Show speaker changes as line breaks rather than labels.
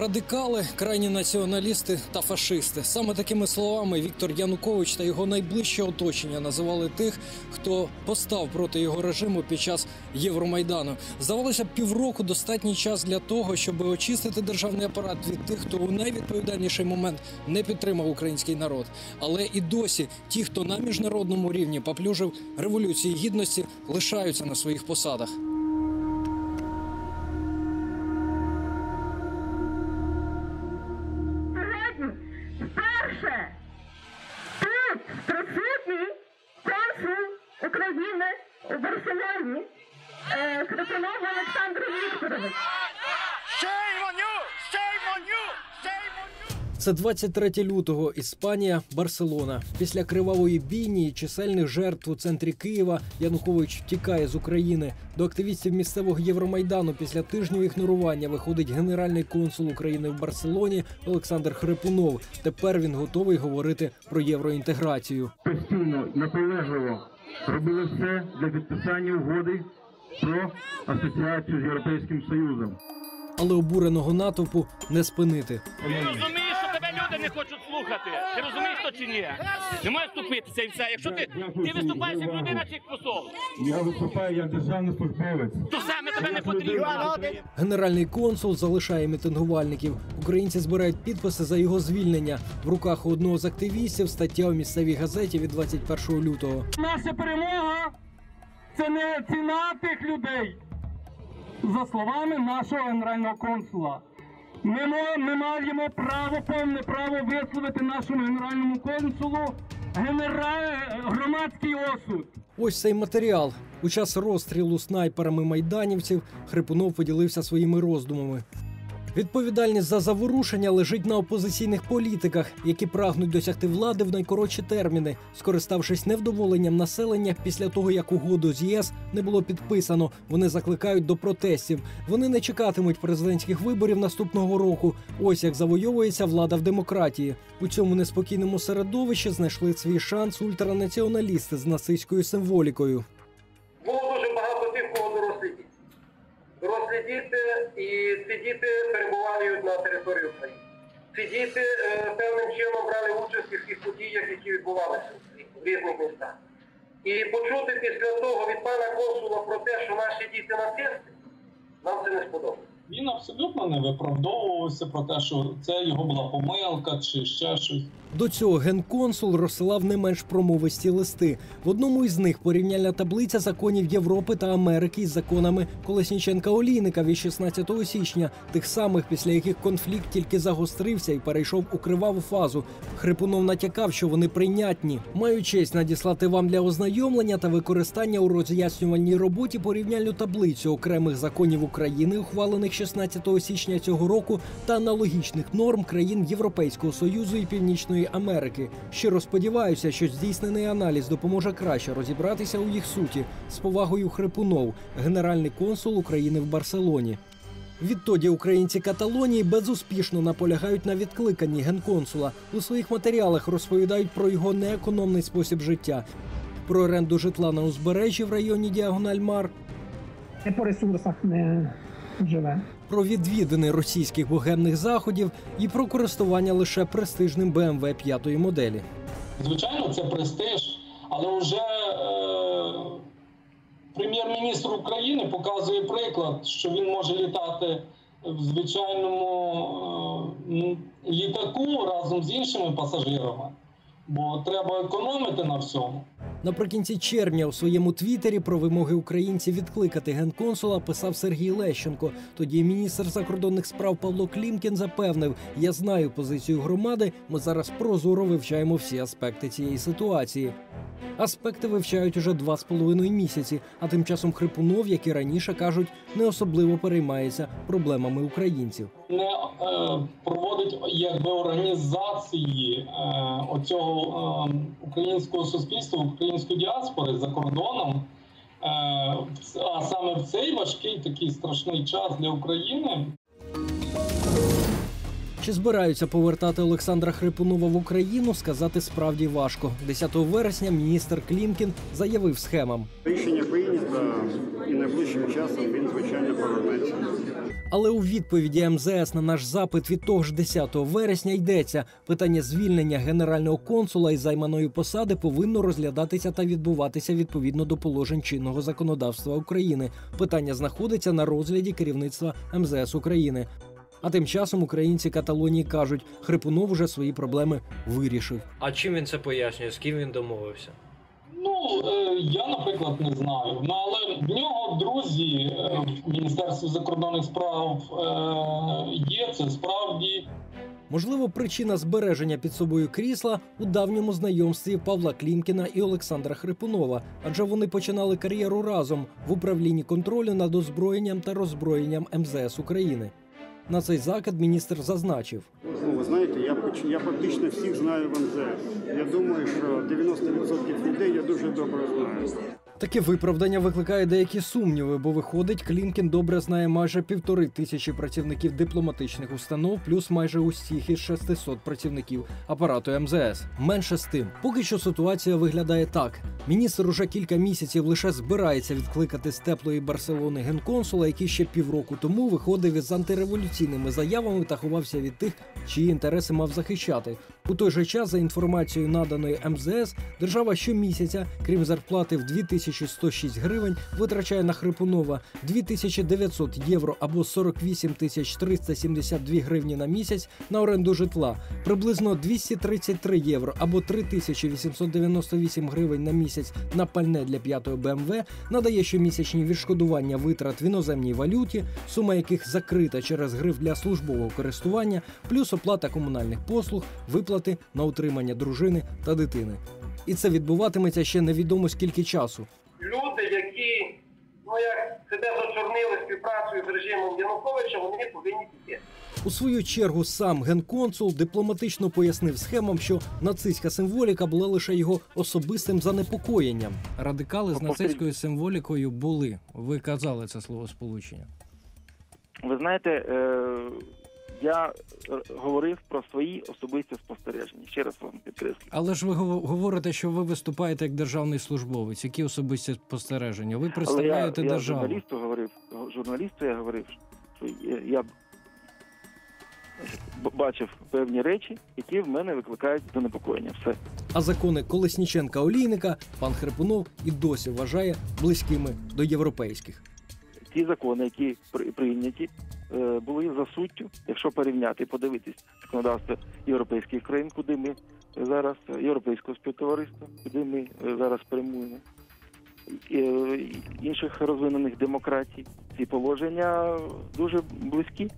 Радикали, крайні націоналісти та фашисти. Саме такими словами Віктор Янукович та його найближче оточення називали тих, хто постав проти його режиму під час Євромайдану. Здавалося, б, півроку достатній час для того, щоб очистити державний апарат від тих, хто у найвідповідальніший момент не підтримав український народ. Але і досі ті, хто на міжнародному рівні поплюжив революції гідності, лишаються на своїх посадах.
України у Барселоні е, Хрипунов Олександр Вікторович.
Shame on you! Shame on you! Shame on you!
Це 23 лютого. Іспанія, Барселона. Після кривавої бійні і чисельних жертв у центрі Києва Янукович втікає з України. До активістів місцевого Євромайдану після тижнів ігнорування виходить генеральний консул України в Барселоні Олександр Хрипунов. Тепер він готовий говорити про євроінтеграцію.
постійно наполегливо робили все для підписання угоди про асоціацію з Європейським Союзом.
Але обуреного натовпу не спинити.
Люди не хочуть слухати. Ти розумієш то чи ні? Не маєш ступитися і все. Якщо ти, ти виступаєш як людина чи як посол,
Я виступаю як державний службовець.
то саме тебе не потрібно.
Генеральний консул залишає мітингувальників. Українці збирають підписи за його звільнення. В руках у одного з активістів стаття у місцевій газеті від 21 лютого.
Наша перемога це не ціна тих людей. За словами нашого генерального консула. Ми, ми маємо право, повне право висловити нашому генеральному консулу генера... громадський осуд.
Ось цей матеріал. У час розстрілу снайперами майданівців Хрипунов поділився своїми роздумами. Відповідальність за заворушення лежить на опозиційних політиках, які прагнуть досягти влади в найкоротші терміни, скориставшись невдоволенням населення після того, як угоду з ЄС не було підписано. Вони закликають до протестів. Вони не чекатимуть президентських виборів наступного року. Ось як завойовується влада в демократії. У цьому неспокійному середовищі знайшли свій шанс ультранаціоналісти з нацистською символікою.
Діти, і ці діти перебувають на території України. Ці діти е, певним чином брали участь у всіх подіях, які відбувалися в різних містах. І почути після того від пана консула про те, що наші діти нацисти, нам це не сподобалося.
Він абсолютно не виправдовувався про те, що це його була помилка чи ще щось.
До цього генконсул розсилав не менш промовисті листи. В одному із них порівняльна таблиця законів Європи та Америки із законами Колесніченка Олійника від 16 січня, тих самих, після яких конфлікт тільки загострився і перейшов у криваву фазу. Хрипунов натякав, що вони прийнятні. Маю честь надіслати вам для ознайомлення та використання у роз'яснювальній роботі порівняльну таблицю окремих законів України, ухвалених 16 січня цього року, та аналогічних норм країн Європейського союзу і Північної Америки. Щиро сподіваюся, що здійснений аналіз допоможе краще розібратися у їх суті з повагою Хрипунов, генеральний консул України в Барселоні. Відтоді українці Каталонії безуспішно наполягають на відкликанні генконсула. У своїх матеріалах розповідають про його неекономний спосіб життя, про оренду житла на узбережжі в районі Діагональ-Мар,
по ресурсах не живе.
про відвідини російських богемних заходів і про користування лише престижним BMW п'ятої моделі.
Звичайно, це престиж, але вже е, прем'єр-міністр України показує приклад, що він може літати в звичайному е, літаку разом з іншими пасажирами, бо треба економити на всьому.
Наприкінці червня у своєму твіттері про вимоги українців відкликати генконсула писав Сергій Лещенко. Тоді міністр закордонних справ Павло Клімкін запевнив: я знаю позицію громади. Ми зараз прозоро вивчаємо всі аспекти цієї ситуації. Аспекти вивчають уже два з половиною місяці. А тим часом Хрипунов, як і раніше кажуть, не особливо переймається проблемами українців.
не е, проводить якби організації е, оцього е, українського суспільства, української діаспори за кордоном. Е, а саме в цей важкий такий страшний час для України
Чи збираються повертати Олександра Хрипунова в Україну, сказати справді важко. 10 вересня міністр Клімкін заявив схемам.
Рішення прийнято і найближчим часом він звичайно повернеться.
Але у відповіді МЗС на наш запит від того ж 10 вересня йдеться: питання звільнення генерального консула із займаної посади повинно розглядатися та відбуватися відповідно до положень чинного законодавства України. Питання знаходиться на розгляді керівництва МЗС України. А тим часом українці Каталонії кажуть, Хрипунов уже свої проблеми вирішив.
А чим він це пояснює? З ким він домовився?
Ну, е, я, наприклад, не знаю. Ну, але в нього друзі е, в Міністерстві закордонних справ е, є. Це справді
Можливо, причина збереження під собою крісла у давньому знайомстві Павла Клімкіна і Олександра Хрипунова, адже вони починали кар'єру разом в управлінні контролю над озброєнням та роззброєнням МЗС України. На цей закид міністр зазначив.
Ну, ви знаєте, я, я фактично всіх знаю в МЗС. Я думаю, що 90% людей я дуже добре знаю.
Таке виправдання викликає деякі сумніви, бо виходить, Клімкін добре знає майже півтори тисячі працівників дипломатичних установ, плюс майже усіх із 600 працівників апарату МЗС. Менше з тим, поки що ситуація виглядає так: міністр уже кілька місяців лише збирається відкликати з теплої Барселони генконсула, який ще півроку тому виходив із антиреволюційними заявами та ховався від тих, чиї інтереси мав захищати. У той же час, за інформацією наданої МЗС, держава щомісяця, крім зарплати в 2106 гривень, витрачає на Хрипунова 2900 євро або 48 тисяч 372 гривні на місяць на оренду житла, приблизно 233 євро або 3898 гривень на місяць на пальне для п'ятої БМВ, надає щомісячні відшкодування витрат в іноземній валюті, сума яких закрита через гриф для службового користування, плюс оплата комунальних послуг, виплати на утримання дружини та дитини. І це відбуватиметься ще невідомо скільки часу.
Люди, які ну як себе зачорнили співпрацею з режимом Януковича, вони повинні піти.
У свою чергу сам генконсул дипломатично пояснив схемам, що нацистська символіка була лише його особистим занепокоєнням. Радикали з нацистською символікою були. Ви казали це слово сполучення.
Ви знаєте, е, я е, говорив про свої особисті спостереження. Ще раз вам підкреслю.
Але ж ви гов- говорите, що ви виступаєте як державний службовець. Які особисті спостереження? Ви
Але я,
представляєте
я
державу.
журналісту говорив, журналісту я говорив, що я- я бачив певні речі, які в мене викликають занепокоєння. Все.
А закони Колесніченка Олійника пан Хрипунов і досі вважає близькими до європейських.
Ті закони, які при- прийняті, е, були за суттю, якщо порівняти подивитись законодавство європейських країн, куди ми зараз європейського співтовариства, куди ми е, зараз прямуємо. Е, інших розвинених демократій ці положення дуже близькі